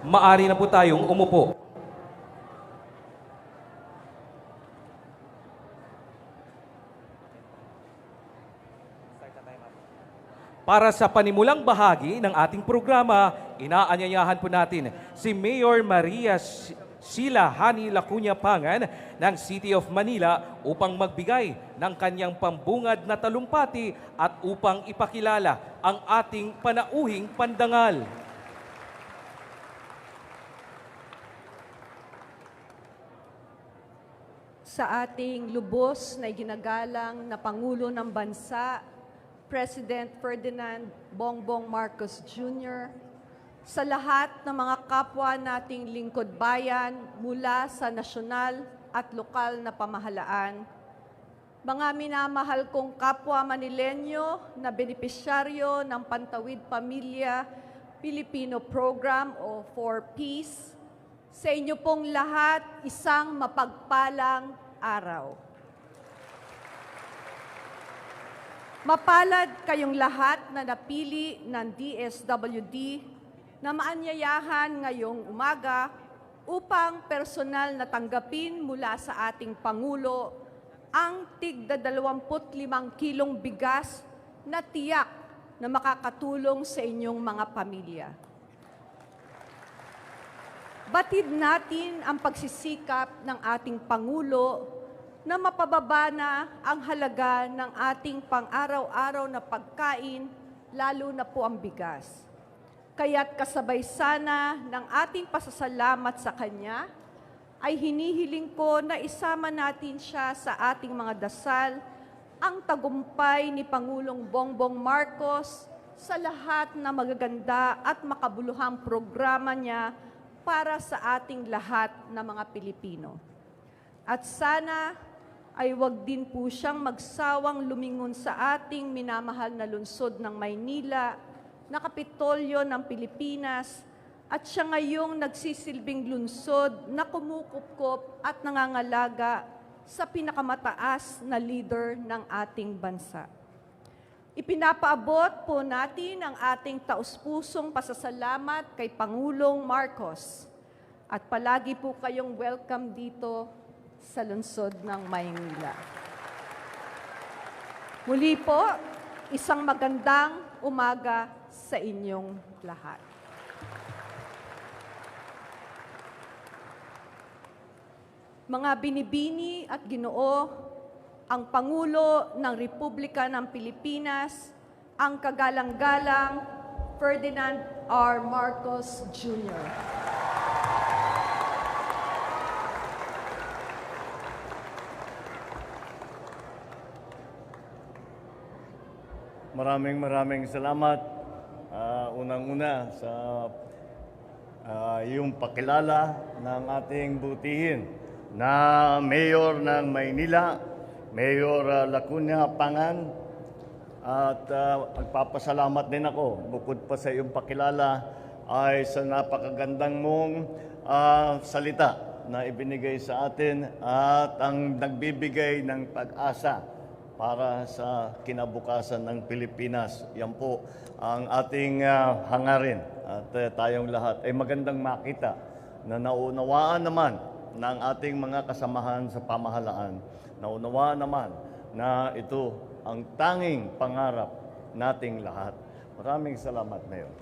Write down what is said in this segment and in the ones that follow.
Maari na po tayong umupo. Para sa panimulang bahagi ng ating programa, inaanyayahan po natin si Mayor Maria Sheila Hani Lacunya Pangan ng City of Manila upang magbigay ng kanyang pambungad na talumpati at upang ipakilala ang ating panauhing pandangal. Sa ating lubos na ginagalang na Pangulo ng Bansa, President Ferdinand Bongbong Marcos Jr., sa lahat ng mga kapwa nating lingkod bayan mula sa nasyonal at lokal na pamahalaan, mga minamahal kong kapwa Manilenyo na benepisyaryo ng Pantawid Pamilya Filipino Program o For Peace, sa inyo pong lahat isang mapagpalang araw. Mapalad kayong lahat na napili ng DSWD na maanyayahan ngayong umaga upang personal na tanggapin mula sa ating Pangulo ang tigda 25 kilong bigas na tiyak na makakatulong sa inyong mga pamilya. Batid natin ang pagsisikap ng ating Pangulo na mapababa na ang halaga ng ating pang-araw-araw na pagkain, lalo na po ang bigas. Kaya't kasabay sana ng ating pasasalamat sa Kanya, ay hinihiling ko na isama natin siya sa ating mga dasal, ang tagumpay ni Pangulong Bongbong Marcos sa lahat na magaganda at makabuluhang programa niya para sa ating lahat na mga Pilipino. At sana ay wag din po siyang magsawang lumingon sa ating minamahal na lungsod ng Maynila, na kapitolyo ng Pilipinas, at siya ngayong nagsisilbing lungsod na kumukupkop at nangangalaga sa pinakamataas na leader ng ating bansa. Ipinapaabot po natin ang ating taus-pusong pasasalamat kay Pangulong Marcos. At palagi po kayong welcome dito sa lungsod ng Maynila. Muli po, isang magandang umaga sa inyong lahat. Mga binibini at ginoo, ang Pangulo ng Republika ng Pilipinas, ang kagalang-galang Ferdinand R. Marcos Jr. Maraming maraming salamat. Ah, unang-una sa ah, yung pakilala ng ating butihin na Mayor ng Maynila, Mayor ah, Lacuna Pangan. At ah, magpapasalamat din ako, bukod pa sa iyong pakilala, ay sa napakagandang mong ah, salita na ibinigay sa atin at ang nagbibigay ng pag-asa para sa kinabukasan ng Pilipinas. Yan po ang ating ah, hangarin at eh, tayong lahat ay magandang makita na naunawaan naman ng ating mga kasamahan sa pamahalaan. Naunawaan naman na ito ang tanging pangarap nating lahat. Maraming salamat, Mayor.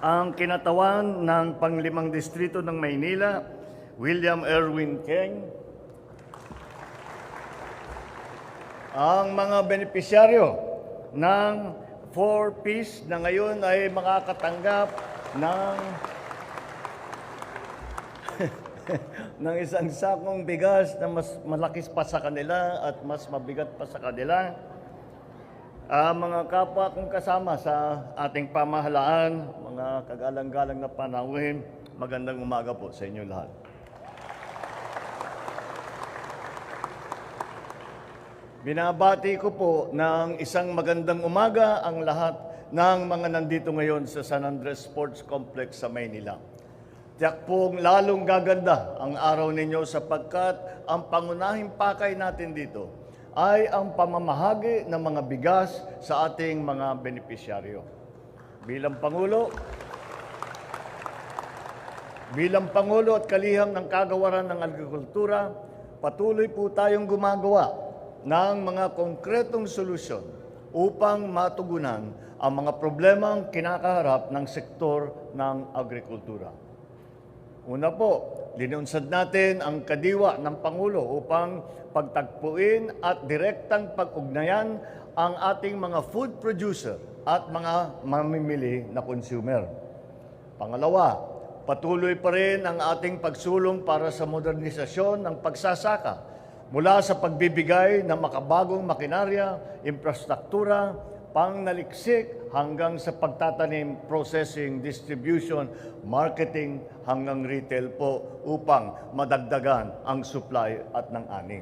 Ang kinatawan ng panglimang distrito ng Maynila, William Erwin King. Ang mga benepisyaryo ng 4Ps na ngayon ay makakatanggap ng ng isang sakong bigas na mas malaki pa sa kanila at mas mabigat pa sa kanila. Ah, mga kapwa kong kasama sa ating pamahalaan, mga kagalang-galang na panauhin, magandang umaga po sa inyo lahat. Binabati ko po ng isang magandang umaga ang lahat ng mga nandito ngayon sa San Andres Sports Complex sa Maynila. Tiyak pong lalong gaganda ang araw ninyo sapagkat ang pangunahing pakay natin dito ay ang pamamahagi ng mga bigas sa ating mga benepisyaryo. Bilang Pangulo, bilang Pangulo at kaliham ng kagawaran ng agrikultura, patuloy po tayong gumagawa ng mga konkretong solusyon upang matugunan ang mga problemang kinakaharap ng sektor ng agrikultura. Una po, linunsad natin ang kadiwa ng Pangulo upang pagtagpuin at direktang pag-ugnayan ang ating mga food producer at mga mamimili na consumer. Pangalawa, patuloy pa rin ang ating pagsulong para sa modernisasyon ng pagsasaka mula sa pagbibigay ng makabagong makinarya, infrastruktura, pangnaliksik hanggang sa pagtatanim, processing, distribution, marketing hanggang retail po upang madagdagan ang supply at ng ani.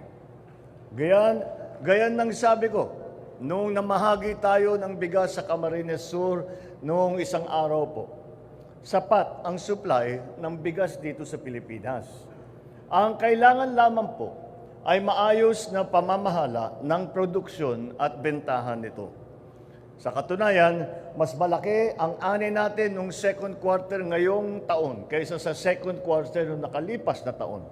Gayan, gayan ng sabi ko, nung namahagi tayo ng bigas sa Camarines Sur noong isang araw po, sapat ang supply ng bigas dito sa Pilipinas. Ang kailangan lamang po ay maayos na pamamahala ng produksyon at bentahan nito. Sa katunayan, mas malaki ang ani natin nung second quarter ngayong taon kaysa sa second quarter nung nakalipas na taon.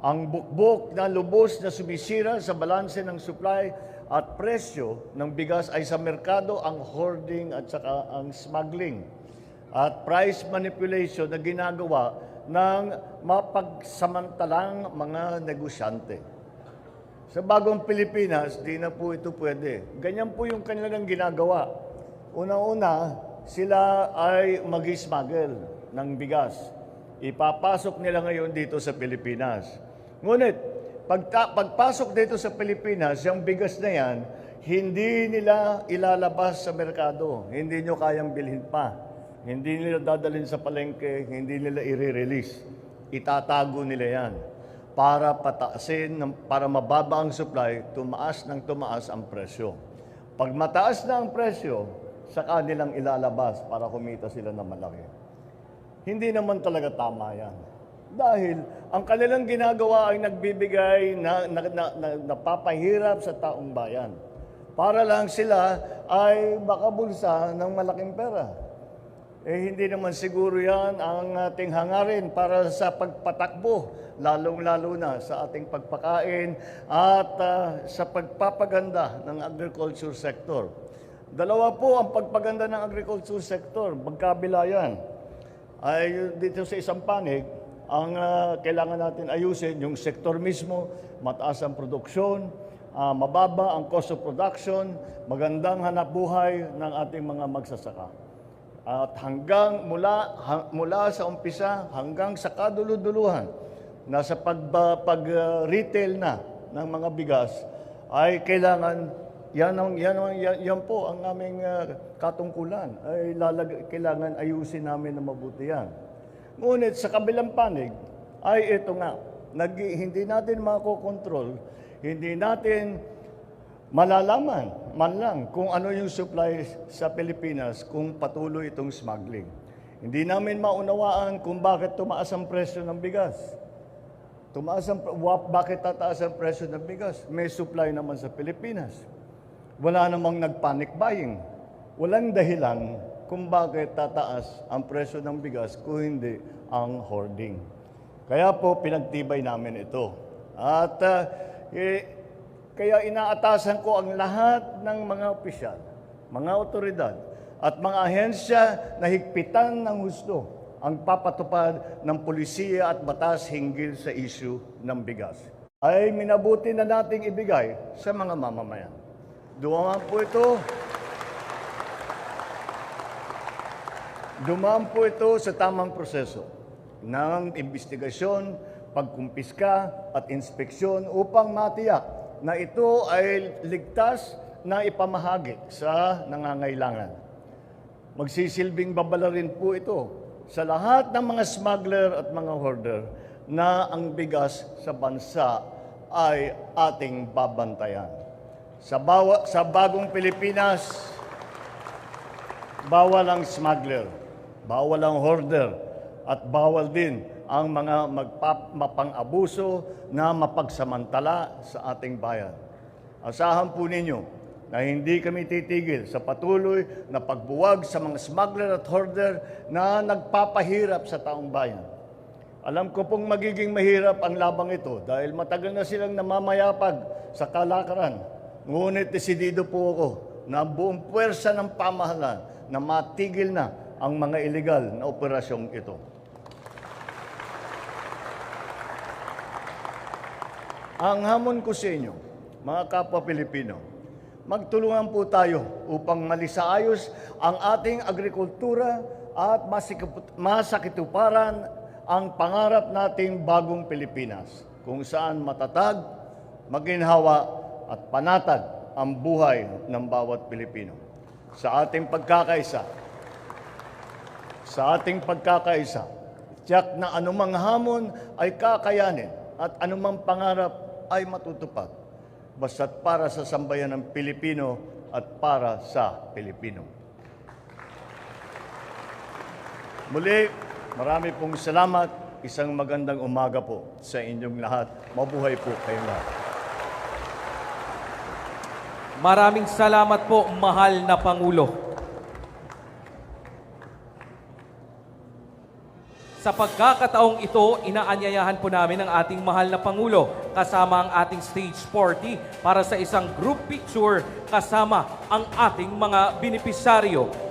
Ang bukbok na lubos na sumisira sa balanse ng supply at presyo ng bigas ay sa merkado ang hoarding at saka ang smuggling at price manipulation na ginagawa ng mapagsamantalang mga negosyante. Sa bagong Pilipinas, di na po ito pwede. Ganyan po yung kanilang ginagawa. Una-una, sila ay mag-smuggle ng bigas. Ipapasok nila ngayon dito sa Pilipinas. Ngunit, pagta- pagpasok dito sa Pilipinas, yung bigas na yan, hindi nila ilalabas sa merkado. Hindi nyo kayang bilhin pa. Hindi nila dadalhin sa palengke, hindi nila i-release. Itatago nila yan para pataasin, para mababa ang supply, tumaas ng tumaas ang presyo. Pag mataas na ang presyo, saka nilang ilalabas para kumita sila ng malaki. Hindi naman talaga tama yan. Dahil ang kanilang ginagawa ay nagbibigay na, na, na, na napapahirap sa taong bayan. Para lang sila ay makabulsa ng malaking pera. Eh hindi naman siguro yan ang ating hangarin para sa pagpatakbo, lalong-lalo na sa ating pagpakain at ah, sa pagpapaganda ng agriculture sector. Dalawa po ang pagpaganda ng agriculture sector, magkabila yan. Ay dito sa isang panig, ang ah, kailangan natin ayusin yung sektor mismo, mataas ang produksyon, ah, mababa ang cost of production, magandang hanap buhay ng ating mga magsasaka. At hanggang mula ha- mula sa umpisa hanggang sa kaduluduluhan nasa pag pag uh, na ng mga bigas ay kailangan yan ang yan, ang, yan, yan po ang aming uh, katungkulan ay lalag, kailangan ayusin namin na mabuti yan. Ngunit sa kabilang panig ay ito nga nag, hindi natin makokontrol, hindi natin malalaman man lang kung ano yung supply sa Pilipinas kung patuloy itong smuggling. Hindi namin maunawaan kung bakit tumaas ang presyo ng bigas. Tumaas ang, bakit tataas ang presyo ng bigas? May supply naman sa Pilipinas. Wala namang nag-panic buying. Walang dahilan kung bakit tataas ang presyo ng bigas kung hindi ang hoarding. Kaya po pinagtibay namin ito. At ah, eh, kaya inaatasan ko ang lahat ng mga opisyal, mga otoridad, at mga ahensya na higpitan ng gusto ang papatupad ng polisiya at batas hinggil sa issue ng bigas. Ay minabuti na nating ibigay sa mga mamamayan. Dumaan po ito Dumaan po ito sa tamang proseso ng investigasyon, pagkumpiska at inspeksyon upang matiyak na ito ay ligtas na ipamahagi sa nangangailangan. Magsisilbing babala rin po ito sa lahat ng mga smuggler at mga hoarder na ang bigas sa bansa ay ating babantayan. Sa, bawa, sa bagong Pilipinas, bawal ang smuggler, bawal ang hoarder, at bawal din ang mga magpap- mapang-abuso na mapagsamantala sa ating bayan. Asahan po ninyo na hindi kami titigil sa patuloy na pagbuwag sa mga smuggler at hoarder na nagpapahirap sa taong bayan. Alam ko pong magiging mahirap ang labang ito dahil matagal na silang namamayapag sa kalakaran. Ngunit desidido po ako na ang buong puwersa ng pamahalaan na matigil na ang mga illegal na operasyong ito. Ang hamon ko sa inyo, mga kapwa Pilipino, magtulungan po tayo upang malisaayos ang ating agrikultura at masakituparan ang pangarap nating bagong Pilipinas, kung saan matatag, maginhawa at panatag ang buhay ng bawat Pilipino. Sa ating pagkakaisa, sa ating pagkakaisa, tiyak na anumang hamon ay kakayanin at anumang pangarap ay matutupad. Basta't para sa sambayan ng Pilipino at para sa Pilipino. Muli, marami pong salamat. Isang magandang umaga po sa inyong lahat. Mabuhay po kayong lahat. Maraming salamat po, mahal na Pangulo. Sa pagkakataong ito, inaanyayahan po namin ang ating mahal na Pangulo kasama ang ating stage party para sa isang group picture kasama ang ating mga benepisaryo.